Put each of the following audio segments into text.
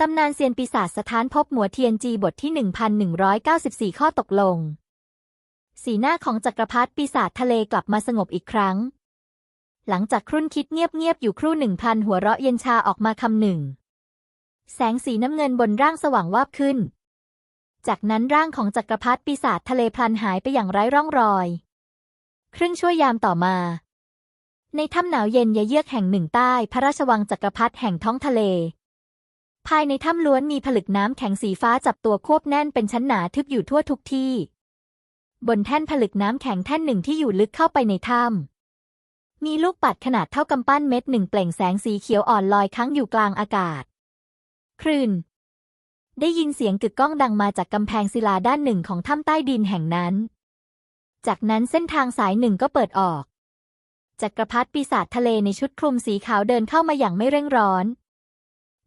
ตำนานเซียนปีศาจสถานพบหมัวเทียนจีบทที่ 1194 ข้อตกลง สีหน้าของจักรพรรดิปีศาจทะเลกลับมาสงบอีกครั้ง หลังจากครุ่นคิดเงียบๆอยู่ครู่หนึ่งพันหัวเราะเย็นชาออกมาคำหนึ่ง แสงสีน้ำเงินบนร่างสว่างวาบขึ้น จากนั้นร่างของจักรพรรดิปีศาจทะเลพลันหายไปอย่างไร้ร่องรอย ครึ่งชั่วยามต่อมา ในถ้ำหนาวเย็นยะเยือกแห่งหนึ่งใต้พระราชวังจักรพรรดิแห่งท้องทะเล ภายในถ้ำล้วนมีผลึกน้ำแข็งสีฟ้าจับตัวควบแน่นเป็นชั้นหนาทึบอยู่ทั่วทุกที่ บนแท่นผลึกน้ำแข็งแท่นหนึ่งที่อยู่ลึกเข้าไปในถ้ำมีลูกปัดขนาดเท่ากำปั้นเม็ดหนึ่งเปล่งแสงสีเขียวอ่อนลอยค้างอยู่กลางอากาศ คลื่น ได้ยินเสียงกึกก้องดังมาจากกำแพงศิลาด้านหนึ่งของถ้ำใต้ดินแห่งนั้น จากนั้นเส้นทางสายหนึ่งก็เปิดออกจักรพรรดิปีศาจทะเลในชุดคลุมสีขาวเดินเข้ามาอย่างไม่เร่งร้อน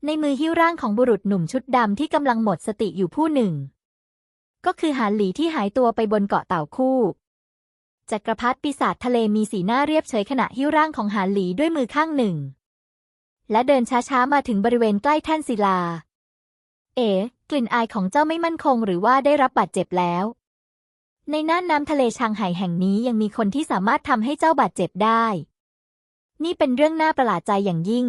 ในมือหิ้วร่างของบุรุษหนุ่มชุดดำที่กำลังหมดสติอยู่ผู้หนึ่ง ก็คือหานหลีที่หายตัวไปบนเกาะเต่าคู่จักรพรรดิปีศาจทะเลมีสีหน้าเรียบเฉยขณะหิ้วร่างของหานหลีด้วยมือข้างหนึ่ง และเดินช้าๆมาถึงบริเวณใกล้แท่นศิลา เอ๋กลิ่นอายของเจ้าไม่มั่นคงหรือว่าได้รับบาดเจ็บแล้ว ในน่านน้ำทะเลชางไห่แห่งนี้ยังมีคนที่สามารถทำให้เจ้าบาดเจ็บได้ นี่เป็นเรื่องน่าประหลาดใจอย่างยิ่ง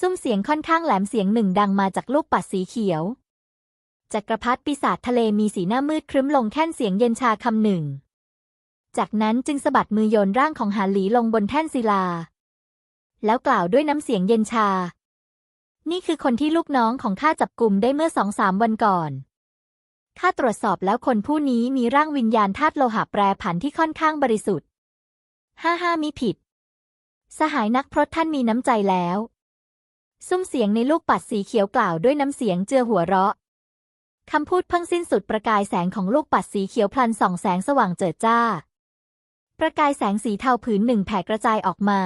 ซุ้มเสียงค่อนข้างแหลมเสียงหนึ่งดังมาจากลูกปัดสีเขียว จักรพรรดิปีศาจทะเลมีสีหน้ามืดครึ้มลงแค่นเสียงเย็นชาคำหนึ่ง จากนั้นจึงสะบัดมือโยนร่างของหาหลีลงบนแท่นศิลา แล้วกล่าวด้วยน้ำเสียงเย็นชา นี่คือคนที่ลูกน้องของข้าจับกลุ่มได้เมื่อสองสามวันก่อนข้าตรวจสอบแล้วคนผู้นี้มีร่างวิญญาณธาตุโลหะแปรผันที่ค่อนข้างบริสุทธิ์ ห้าห้ามิผิด สหายนักพรตท่านมีน้ำใจแล้ว ซุ้มเสียงในลูกปัดสีเขียวกล่าวด้วยน้ำเสียงเจือหัวเราะคำพูดพิ่งสิ้นสุดประกายแสงของลูกปัดสีเขียวพลันส่องแสงสว่างเจิดจ้า ประกายแสงสีเทาผืนหนึ่งแผ่กระจายออกมา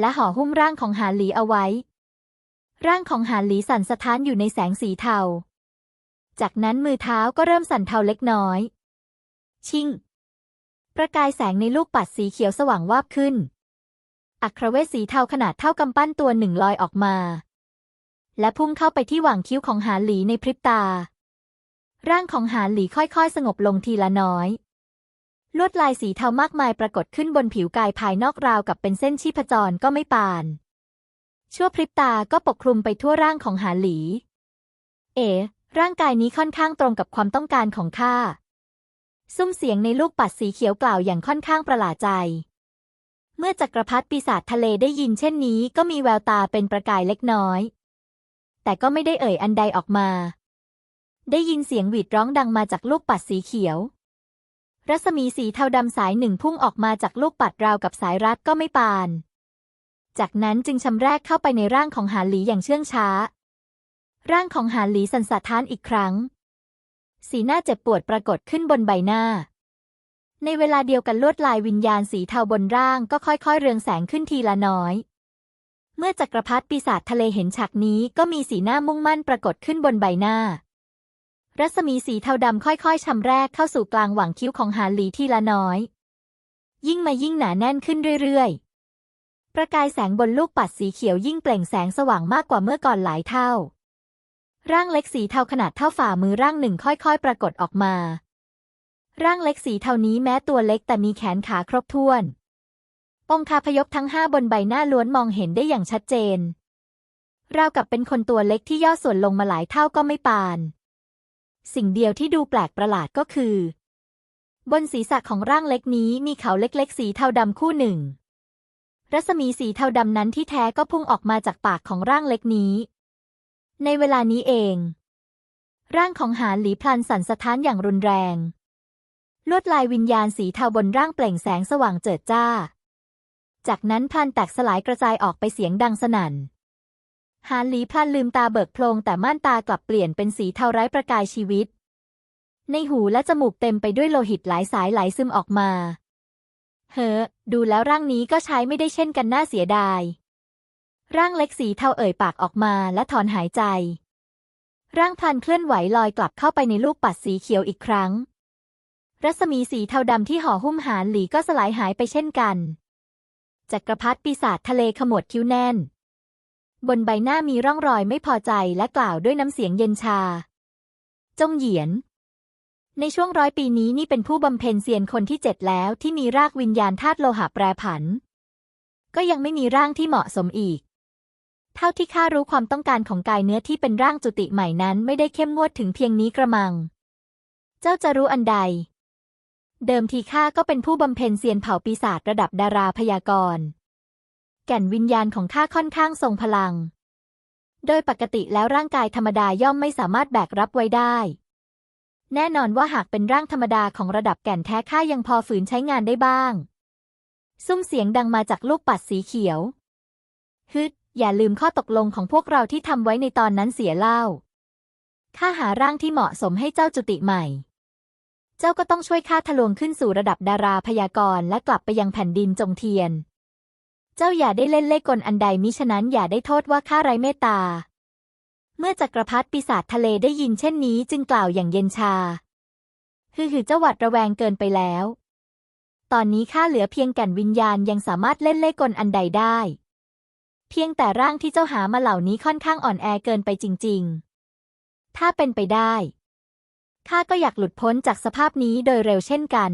และห่อหุ้มร่างของหาหลีเอาไว้ ร่างของหาหลีสั่นสะท้านอยู่ในแสงสีเทา จากนั้นมือเท้าก็เริ่มสั่นเทาเล็กน้อย ชิงประกายแสงในลูกปัดสีเขียวสว่างวาบขึ้น อัครเวทสีเทาขนาดเท่ากำปั้นตัวหนึ่งลอยออกมา และพุ่งเข้าไปที่หว่างคิ้วของหาหลีในพริบตา ร่างของหาหลีค่อยๆ สงบลงทีละน้อย ลวดลายสีเทามากมายปรากฏขึ้นบนผิวกายภายนอกราวกับเป็นเส้นชีพจรก็ไม่ปาน ชั่วพริบตาก็ปกคลุมไปทั่วร่างของหาหลี เอ๋ร่างกายนี้ค่อนข้างตรงกับความต้องการของข้าซุ้มเสียงในลูกปัดสีเขียวกล่าวอย่างค่อนข้างประหลาดใจ เมื่อจักรพรรดิปีศาจทะเลได้ยินเช่นนี้ก็มีแววตาเป็นประกายเล็กน้อย แต่ก็ไม่ได้เอ่ยอันใดออกมา ได้ยินเสียงหวีดร้องดังมาจากลูกปัดสีเขียว รัศมีสีเทาดำสายหนึ่งพุ่งออกมาจากลูกปัดราวกับสายรัดก็ไม่ปาน จากนั้นจึงชำแรกเข้าไปในร่างของหาหลีอย่างเชื่องช้า ร่างของหาหลีสันสะท้านอีกครั้ง สีหน้าเจ็บปวดปรากฏขึ้นบนใบหน้า ในเวลาเดียวกันลวดลายวิญญาณสีเทาบนร่างก็ค่อยๆ เรืองแสงขึ้นทีละน้อย เมื่อจักรพรรดิปีศาจทะเลเห็นฉากนี้ก็มีสีหน้ามุ่งมั่นปรากฏขึ้นบนใบหน้า รัศมีสีเทาดำค่อยๆชำแรกเข้าสู่กลางหว่างคิ้วของหาหลีทีละน้อย ยิ่งมายิ่งหนาแน่นขึ้นเรื่อยๆ ประกายแสงบนลูกปัดสีเขียวยิ่งเปล่งแสงสว่างมากกว่าเมื่อก่อนหลายเท่า ร่างเล็กสีเทาขนาดเท่าฝ่ามือร่างหนึ่งค่อยๆ ปรากฏออกมา ร่างเล็กสีเทานี้แม้ตัวเล็กแต่มีแขนขาครบถ้วน องคาพยพทั้งห้าบนใบหน้าล้วนมองเห็นได้อย่างชัดเจน ราวกับเป็นคนตัวเล็กที่ย่อส่วนลงมาหลายเท่าก็ไม่ปาน สิ่งเดียวที่ดูแปลกประหลาดก็คือ บนศีรษะของร่างเล็กนี้มีเขาเล็กๆ สีเทาดำคู่หนึ่ง รัศมีสีเทาดำนั้นที่แท้ก็พุ่งออกมาจากปากของร่างเล็กนี้ ในเวลานี้เอง ร่างของหาหลีพลันสั่นสะท้านอย่างรุนแรง ลวดลายวิญญาณสีเทาบนร่างเปล่งแสงสว่างเจิดจ้า จากนั้นพลันแตกสลายกระจายออกไปเสียงดังสนั่น หาหลีพลันลืมตาเบิกโพลงแต่ม่านตากลับเปลี่ยนเป็นสีเทาไร้ประกายชีวิต ในหูและจมูกเต็มไปด้วยโลหิตหลายสายไหลซึมออกมา เฮ้อ ดูแล้วร่างนี้ก็ใช้ไม่ได้เช่นกันน่าเสียดาย ร่างเล็กสีเทาเอ่ยปากออกมาและถอนหายใจ ร่างพลันเคลื่อนไหวลอยกลับเข้าไปในลูกปัดสีเขียวอีกครั้ง รัศมีสีเทาดำที่ห่อหุ้มหานหลีก็สลายหายไปเช่นกัน จักรพรรดิปีศาจทะเลขมวดคิ้วแน่น บนใบหน้ามีร่องรอยไม่พอใจและกล่าวด้วยน้ำเสียงเย็นชา จงเหยียน ในช่วงร้อยปีนี้นี่เป็นผู้บำเพ็ญเซียนคนที่เจ็ดแล้วที่มีรากวิญญาณธาตุโลหะแปรผัน ก็ยังไม่มีร่างที่เหมาะสมอีก เท่าที่ข้ารู้ความต้องการของกายเนื้อที่เป็นร่างจุติใหม่นั้นไม่ได้เข้มงวดถึงเพียงนี้กระมัง เจ้าจะรู้อันใด เดิมทีข้าก็เป็นผู้บำเพ็ญเซียนเผ่าปีศาจระดับดาราพยากรณ์ แก่นวิญญาณของข้าค่อนข้างทรงพลัง โดยปกติแล้วร่างกายธรรมดาย่อมไม่สามารถแบกรับไว้ได้ แน่นอนว่าหากเป็นร่างธรรมดาของระดับแก่นแท้ข้ายังพอฝืนใช้งานได้บ้าง ซุ้มเสียงดังมาจากลูกปัดสีเขียว ฮึด อย่าลืมข้อตกลงของพวกเราที่ทำไว้ในตอนนั้นเสียเล่า ข้าหาร่างที่เหมาะสมให้เจ้าจุติใหม่ เจ้าก็ต้องช่วยข้าทะลวงขึ้นสู่ระดับดาราพยากรณ์และกลับไปยังแผ่นดินจงเทียน เจ้าอย่าได้เล่นเล่กลอันใดมิฉะนั้นอย่าได้โทษว่าข้าไร้เมตตา เมื่อจักรพรรดิปีศาจทะเลได้ยินเช่นนี้จึงกล่าวอย่างเย็นชาคือหือเจ้าหวัดระแวงเกินไปแล้ว ตอนนี้ข้าเหลือเพียงแก่นวิญญาณยังสามารถเล่นเล่กลอันใดได้ เพียงแต่ร่างที่เจ้าหามาเหล่านี้ค่อนข้างอ่อนแอเกินไปจริง ๆ ถ้าเป็นไปได้ ข้าก็อยากหลุดพ้นจากสภาพนี้โดยเร็วเช่นกัน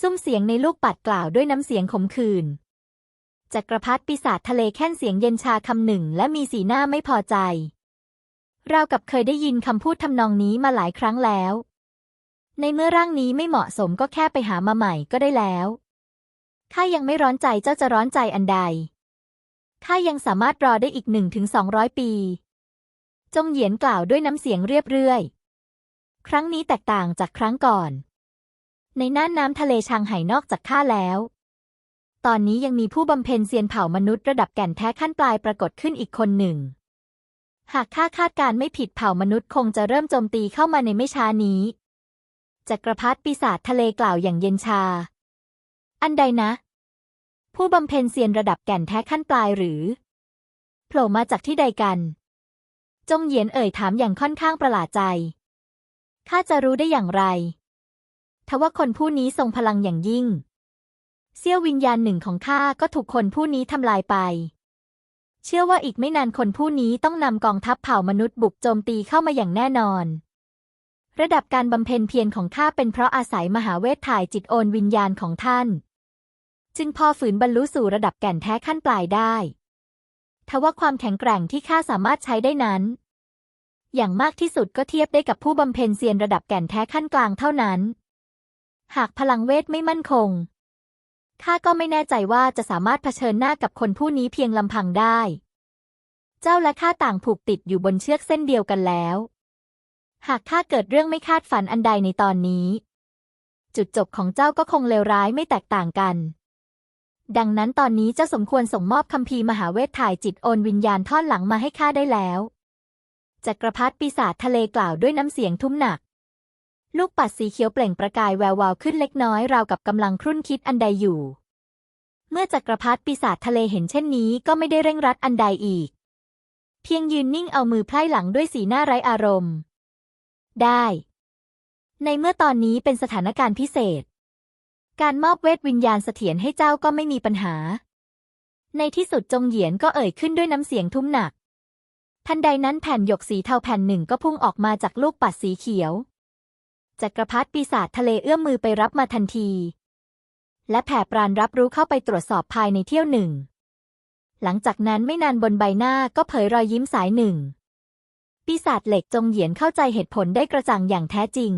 ซุ้มเสียงในลูกปัดกล่าวด้วยน้ำเสียงขมขื่นจักรพรรดิปีศาจทะเลแค่นเสียงเย็นชาคำหนึ่ง และมีสีหน้าไม่พอใจราวกับเคยได้ยินคำพูดทำนองนี้มาหลายครั้งแล้ว ในเมื่อร่างนี้ไม่เหมาะสมก็แค่ไปหามาใหม่ก็ได้แล้ว ข้ายังไม่ร้อนใจเจ้าจะร้อนใจอันใด ข้ายังสามารถรอได้อีกหนึ่งถึงสองร้อยปี จงเหยียนกล่าวด้วยน้ำเสียงเรียบเรื่อย ครั้งนี้แตกต่างจากครั้งก่อน ในน่านน้ำทะเลชางไห่นอกจากข้าแล้ว ตอนนี้ยังมีผู้บำเพ็ญเซียนเผ่ามนุษย์ระดับแก่นแท้ขั้นปลายปรากฏขึ้นอีกคนหนึ่ง หากข้าคาดการไม่ผิดเผ่ามนุษย์คงจะเริ่มโจมตีเข้ามาในไม่ช้านี้จักรพรรดิปีศาจทะเลกล่าวอย่างเย็นชา อันใดนะ ผู้บำเพ็ญเซียนระดับแก่นแท้ขั้นปลายหรือโผล่มาจากที่ใดกัน จงเหยียนเอ่ยถามอย่างค่อนข้างประหลาดใจ ข้าจะรู้ได้อย่างไร ทว่าคนผู้นี้ทรงพลังอย่างยิ่ง เสี้ยววิญญาณหนึ่งของข้าก็ถูกคนผู้นี้ทำลายไป เชื่อว่าอีกไม่นานคนผู้นี้ต้องนำกองทัพเผ่ามนุษย์บุกโจมตีเข้ามาอย่างแน่นอน ระดับการบำเพ็ญเพียรของข้าเป็นเพราะอาศัยมหาเวทถ่ายจิตโอนวิญญาณของท่าน จึงพอฝืนบรรลุสู่ระดับแก่นแท้ขั้นปลายได้ทว่าความแข็งแกร่งที่ข้าสามารถใช้ได้นั้น อย่างมากที่สุดก็เทียบได้กับผู้บำเพ็ญเซียนระดับแก่นแท้ขั้นกลางเท่านั้น หากพลังเวทไม่มั่นคง ข้าก็ไม่แน่ใจว่าจะสามารถเผชิญหน้ากับคนผู้นี้เพียงลำพังได้ เจ้าและข้าต่างผูกติดอยู่บนเชือกเส้นเดียวกันแล้ว หากข้าเกิดเรื่องไม่คาดฝันอันใดในตอนนี้ จุดจบของเจ้าก็คงเลวร้ายไม่แตกต่างกัน ดังนั้นตอนนี้เจ้าสมควรส่งมอบคัมภีร์มหาเวทถ่ายจิตโอนวิญญาณท่อนหลังมาให้ข้าได้แล้ว จักรพรรดิปีศาจทะเลกล่าวด้วยน้ำเสียงทุ้มหนัก ลูกปัดสีเขียวเปล่งประกายแวววาวขึ้นเล็กน้อยราวกับกำลังครุ่นคิดอันใดอยู่ เมื่อจักรพรรดิปีศาจทะเลเห็นเช่นนี้ก็ไม่ได้เร่งรัดอันใดอีก เพียงยืนนิ่งเอามือไพร่หลังด้วยสีหน้าไร้อารมณ์ ได้ ในเมื่อตอนนี้เป็นสถานการณ์พิเศษ การมอบเวทวิญญาณเสถียรให้เจ้าก็ไม่มีปัญหา ในที่สุดจงเหยียนก็เอ่ยขึ้นด้วยน้ำเสียงทุ้มหนัก ทันใดนั้นแผ่นหยกสีเทาแผ่นหนึ่งก็พุ่งออกมาจากลูกปัดสีเขียว จักรพรรดิปีศาจทะเลเอื้อมมือไปรับมาทันที และแผ่ปรานรับรู้เข้าไปตรวจสอบภายในเที่ยวหนึ่ง หลังจากนั้นไม่นานบนใบหน้าก็เผยรอยยิ้มสายหนึ่ง ปีศาจเหล็กจงเหยียนเข้าใจเหตุผลได้กระจ่างอย่างแท้จริง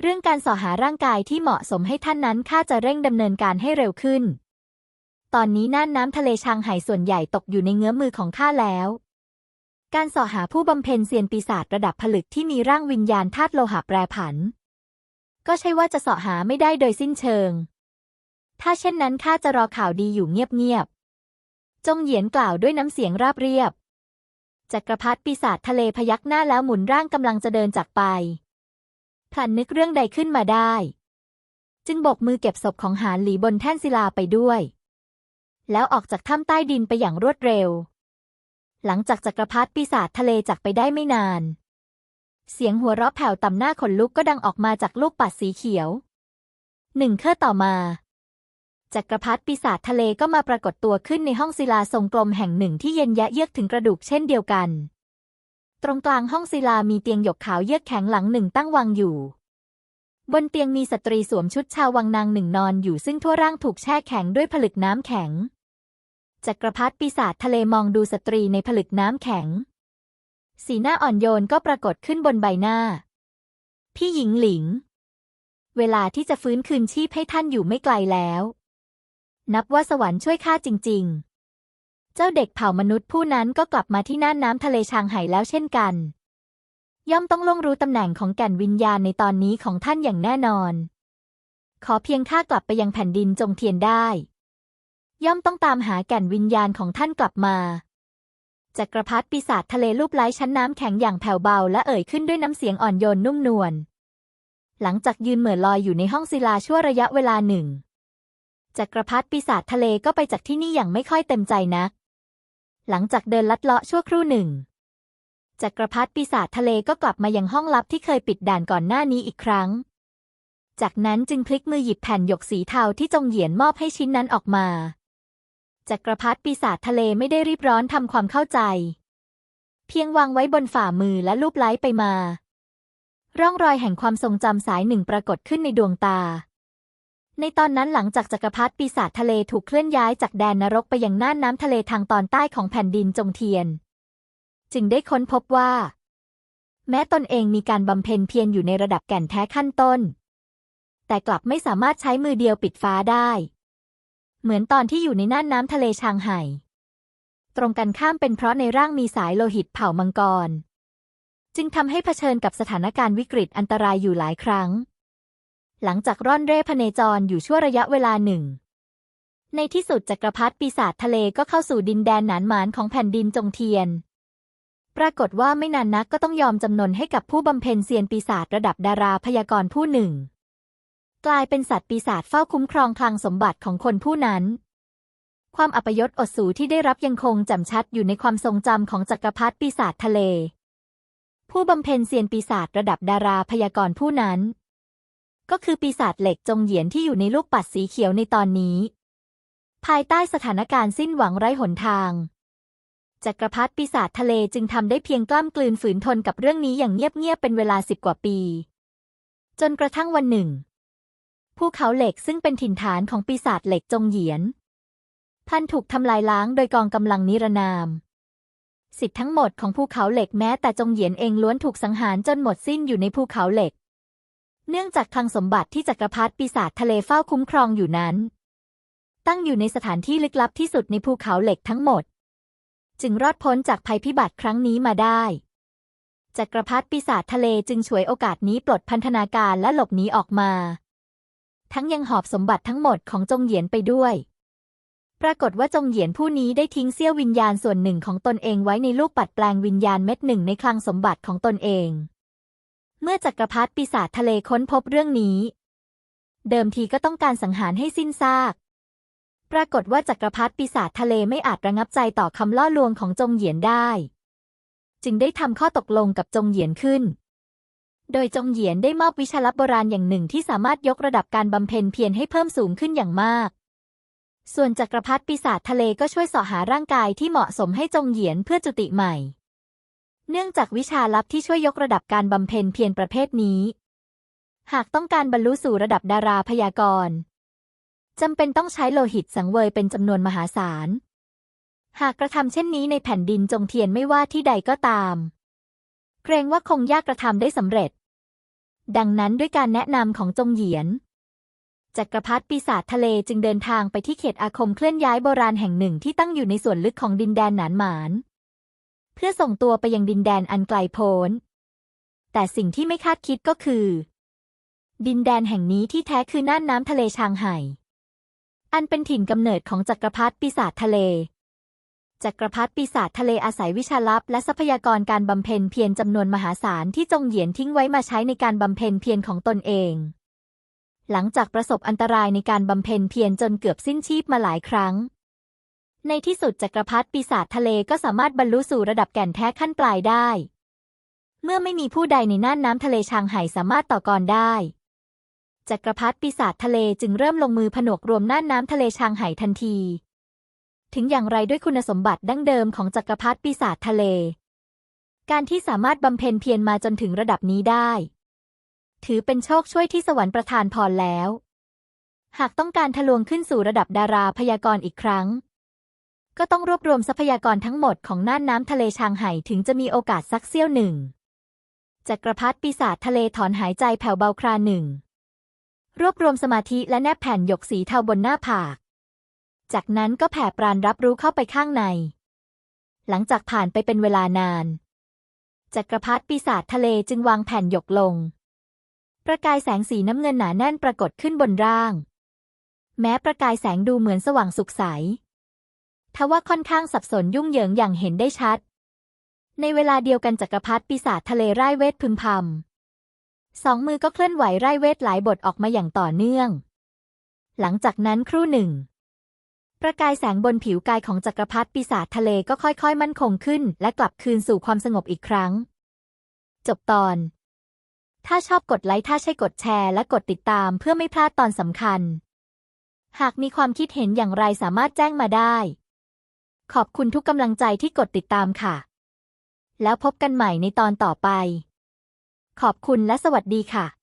เรื่องการสอหาร่างกายที่เหมาะสมให้ท่านนั้นข้าจะเร่งดำเนินการให้เร็วขึ้น ตอนนี้น่านน้ำทะเลชางไห่ส่วนใหญ่ตกอยู่ในเงื้อมือของข้าแล้ว การสอหาผู้บำเพ็ญเซียนปีศาจระดับผลึกที่มีร่างวิญญาณธาตุโลหะแปรผัน ก็ใช่ว่าจะสอหาไม่ได้โดยสิ้นเชิง ถ้าเช่นนั้นข้าจะรอข่าวดีอยู่เงียบๆ จงเหยียนกล่าวด้วยน้ำเสียงราบเรียบ จักรพรรดิปีศาจทะเลพยักหน้าแล้วหมุนร่างกำลังจะเดินจากไปพลันนึกเรื่องใดขึ้นมาได้ จึงบกมือเก็บศพของหานหลีบนแท่นศิลาไปด้วย แล้วออกจากถ้ำใต้ดินไปอย่างรวดเร็ว หลังจากจักรพรรดิปีศาจทะเลจากไปได้ไม่นาน เสียงหัวเราะแผ่วต่ำหน้าขนลุกก็ดังออกมาจากลูกปัดสีเขียว หนึ่งเครื่อต่อมาจักรพรรดิปีศาจทะเลก็มาปรากฏตัวขึ้นในห้องศิลาทรงกลมแห่งหนึ่งที่เย็นยะเยือกถึงกระดูกเช่นเดียวกัน ตรงกลางห้องศิลามีเตียงหยกขาวเยือกแข็งหลังหนึ่งตั้งวางอยู่ บนเตียงมีสตรีสวมชุดชาววังนางหนึ่งนอนอยู่ซึ่งทั่วร่างถูกแช่แข็งด้วยผลึกน้ำแข็ง จักรพรรดิปีศาจทะเลมองดูสตรีในผลึกน้ำแข็ง สีหน้าอ่อนโยนก็ปรากฏขึ้นบนใบหน้า พี่หญิงหลิง เวลาที่จะฟื้นคืนชีพให้ท่านอยู่ไม่ไกลแล้ว นับว่าสวรรค์ช่วยข้าจริง ๆ เจ้าเด็กเผ่ามนุษย์ผู้นั้นก็กลับมาที่น่านน้ำทะเลชางไห่แล้วเช่นกัน ย่อมต้องล่วงรู้ตำแหน่งของแก่นวิญญาณในตอนนี้ของท่านอย่างแน่นอน ขอเพียงข้ากลับไปยังแผ่นดินจงเทียนได้ ย่อมต้องตามหาแก่นวิญญาณของท่านกลับมาจักรพรรดิปีศาจทะเลรูปไล้ชั้นน้ำแข็งอย่างแผ่วเบาและเอ่ยขึ้นด้วยน้ำเสียงอ่อนโยนนุ่มนวล หลังจากยืนเหม่อลอยอยู่ในห้องศิลาชั่วระยะเวลาหนึ่งจักรพรรดิปีศาจทะเลก็ไปจากที่นี่อย่างไม่ค่อยเต็มใจนัก หลังจากเดินลัดเลาะชั่วครู่หนึ่งจักรพรรดิปีศาจทะเลก็กลับมายังห้องลับที่เคยปิดด่านก่อนหน้านี้อีกครั้ง จากนั้นจึงพลิกมือหยิบแผ่นหยกสีเทาที่จงเหยียนมอบให้ชิ้นนั้นออกมา จักรพรรดิปีศาจทะเลไม่ได้รีบร้อนทำความเข้าใจ เพียงวางไว้บนฝ่ามือและลูบไล้ไปมา ร่องรอยแห่งความทรงจำสายหนึ่งปรากฏขึ้นในดวงตา ในตอนนั้นหลังจากจักรพรรดิปีศาจทะเลถูกเคลื่อนย้ายจากแดนนรกไปยังน่านน้ำทะเลทางตอนใต้ของแผ่นดินจงเทียน จึงได้ค้นพบว่า แม้ตนเองมีการบำเพ็ญเพียรอยู่ในระดับแก่นแท้ขั้นต้น แต่กลับไม่สามารถใช้มือเดียวปิดฟ้าได้ เหมือนตอนที่อยู่ในน่านน้ำทะเลชางไห่ตรงกันข้ามเป็นเพราะในร่างมีสายโลหิตเผ่ามังกร จึงทำให้เผชิญกับสถานการณ์วิกฤตอันตรายอยู่หลายครั้ง หลังจากร่อนเร่พเนจรอยู่ชั่วระยะเวลาหนึ่ง ในที่สุดจักรพรรดิปีศาจทะเลก็เข้าสู่ดินแดนหนานหมานของแผ่นดินจงเทียน ปรากฏว่าไม่นานนักก็ต้องยอมจำนนให้กับผู้บำเพ็ญเซียนปีศาจระดับดาราพยากรณ์ผู้หนึ่ง กลายเป็นสัตว์ปีศาจเฝ้าคุ้มครองคลังสมบัติของคนผู้นั้น ความอัปยศอดสูที่ได้รับยังคงจำชัดอยู่ในความทรงจำของจักรพรรดิปีศาจทะเล ผู้บำเพ็ญเซียนปีศาจระดับดาราพยากรผู้นั้น ก็คือปีศาจเหล็กจงเหยียนที่อยู่ในลูกปัดสีเขียวในตอนนี้ ภายใต้สถานการณ์สิ้นหวังไร้หนทางจักรพรรดิปีศาจทะเลจึงทำได้เพียงกล้ามกลืนฝืนทนกับเรื่องนี้อย่างเงียบๆเป็นเวลาสิบกว่าปี จนกระทั่งวันหนึ่ง ภูเขาเหล็กซึ่งเป็นถิ่นฐานของปีศาจเหล็กจงเหยียนพันถูกทำลายล้างโดยกองกำลังนิรนาม สิทธิ์ทั้งหมดของภูเขาเหล็กแม้แต่จงเหยียนเองล้วนถูกสังหารจนหมดสิ้นอยู่ในภูเขาเหล็ก เนื่องจากคลังสมบัติที่จักรพรรดิปีศาจทะเลเฝ้าคุ้มครองอยู่นั้น ตั้งอยู่ในสถานที่ลึกลับที่สุดในภูเขาเหล็กทั้งหมด จึงรอดพ้นจากภัยพิบัติครั้งนี้มาได้จักรพรรดิปีศาจทะเลจึงฉวยโอกาสนี้ปลดพันธนาการและหลบหนีออกมา ทั้งยังหอบสมบัติทั้งหมดของจงเหยียนไปด้วย ปรากฏว่าจงเหยียนผู้นี้ได้ทิ้งเสี้ยววิญญาณส่วนหนึ่งของตนเองไว้ในลูกปัดแปลงวิญญาณเม็ดหนึ่งในคลังสมบัติของตนเอง เมื่อจักรพรรดิปีศาจทะเลค้นพบเรื่องนี้ เดิมทีก็ต้องการสังหารให้สิ้นซาก ปรากฏว่าจักรพรรดิปีศาจทะเลไม่อาจระงับใจต่อคำล่อลวงของจงเหยียนได้ จึงได้ทำข้อตกลงกับจงเหยียนขึ้น โดยจงเหยียนได้มอบวิชาลับโบราณอย่างหนึ่งที่สามารถยกระดับการบำเพ็ญเพียรให้เพิ่มสูงขึ้นอย่างมาก ส่วนจักรพรรดิปีศาจทะเลก็ช่วยสอหาร่างกายที่เหมาะสมให้จงเหยียนเพื่อจุติใหม่ เนื่องจากวิชาลับที่ช่วยยกระดับการบำเพ็ญเพียรประเภทนี้ หากต้องการบรรลุสู่ระดับดาราพยากรณ์จำเป็นต้องใช้โลหิตสังเวยเป็นจำนวนมหาศาล หากกระทำเช่นนี้ในแผ่นดินจงเทียนไม่ว่าที่ใดก็ตาม เกรงว่าคงยากกระทำได้สำเร็จ ดังนั้นด้วยการแนะนำของจงเหยียนจักรพรรดิปีศาจทะเลจึงเดินทางไปที่เขตอาคมเคลื่อนย้ายโบราณแห่งหนึ่งที่ตั้งอยู่ในส่วนลึกของดินแดนหนานหมาน เพื่อส่งตัวไปยังดินแดนอันไกลโพ้น แต่สิ่งที่ไม่คาดคิดก็คือ ดินแดนแห่งนี้ที่แท้คือน่านน้ำทะเลชางไห่ อันเป็นถิ่นกำเนิดของจักรพรรดิปีศาจทะเล จักรพรรดิปีศาจทะเลอาศัยวิชาลับ และทรัพยากรการบำเพ็ญเพียรจำนวนมหาศาลที่จงเหยียนทิ้งไว้มาใช้ในการบำเพ็ญเพียรของตนเอง หลังจากประสบอันตรายในการบำเพ็ญเพียรจนเกือบสิ้นชีพมาหลายครั้ง ในที่สุดจักรพรรดิปีศาจทะเลก็สามารถบรรลุสู่ระดับแก่นแท้ขั้นปลายได้ เมื่อไม่มีผู้ใดในน่านน้ำทะเลชางไห่สามารถต่อกรได้จักรพรรดิปีศาจทะเลจึงเริ่มลงมือผนวกรวมน่านน้ำทะเลชางไห่ทันที ถึงอย่างไรด้วยคุณสมบัติดั้งเดิมของจักรพรรดิปีศาจทะเล การที่สามารถบำเพ็ญเพียรมาจนถึงระดับนี้ได้ ถือเป็นโชคช่วยที่สวรรค์ประทานพรแล้ว หากต้องการทะลวงขึ้นสู่ระดับดาราพยากรณ์อีกครั้ง ก็ต้องรวบรวมทรัพยากรทั้งหมดของน่านน้ำทะเลชางไห่ถึงจะมีโอกาสสักเสี้ยวหนึ่งจักรพรรดิปีศาจทะเลถอนหายใจแผ่วเบาคราหนึ่ง รวบรวมสมาธิและแนบแผ่นหยกสีเทาบนหน้าผาก จากนั้นก็แผ่ปรานรับรู้เข้าไปข้างใน หลังจากผ่านไปเป็นเวลานานจักรพรรดิปีศาจทะเลจึงวางแผ่นหยกลง ประกายแสงสีน้ำเงินหนาแน่นปรากฏขึ้นบนร่าง แม้ประกายแสงดูเหมือนสว่างสุขใส ทว่าค่อนข้างสับสนยุ่งเหยิงอย่างเห็นได้ชัด ในเวลาเดียวกันจักรพรรดิปีศาจทะเลไร้เวทพึมพำสองมือก็เคลื่อนไหวไร่เวทหลายบทออกมาอย่างต่อเนื่อง หลังจากนั้นครู่หนึ่ง ประกายแสงบนผิวกายของจักรพรรดิปีศาจทะเลก็ค่อยๆ มั่นคงขึ้น และกลับคืนสู่ความสงบอีกครั้ง จบตอน ถ้าชอบกดไลค์ถ้าใช่กดแชร์และกดติดตามเพื่อไม่พลาดตอนสำคัญ หากมีความคิดเห็นอย่างไรสามารถแจ้งมาได้ ขอบคุณทุกกำลังใจที่กดติดตามค่ะ แล้วพบกันใหม่ในตอนต่อไป ขอบคุณและสวัสดีค่ะ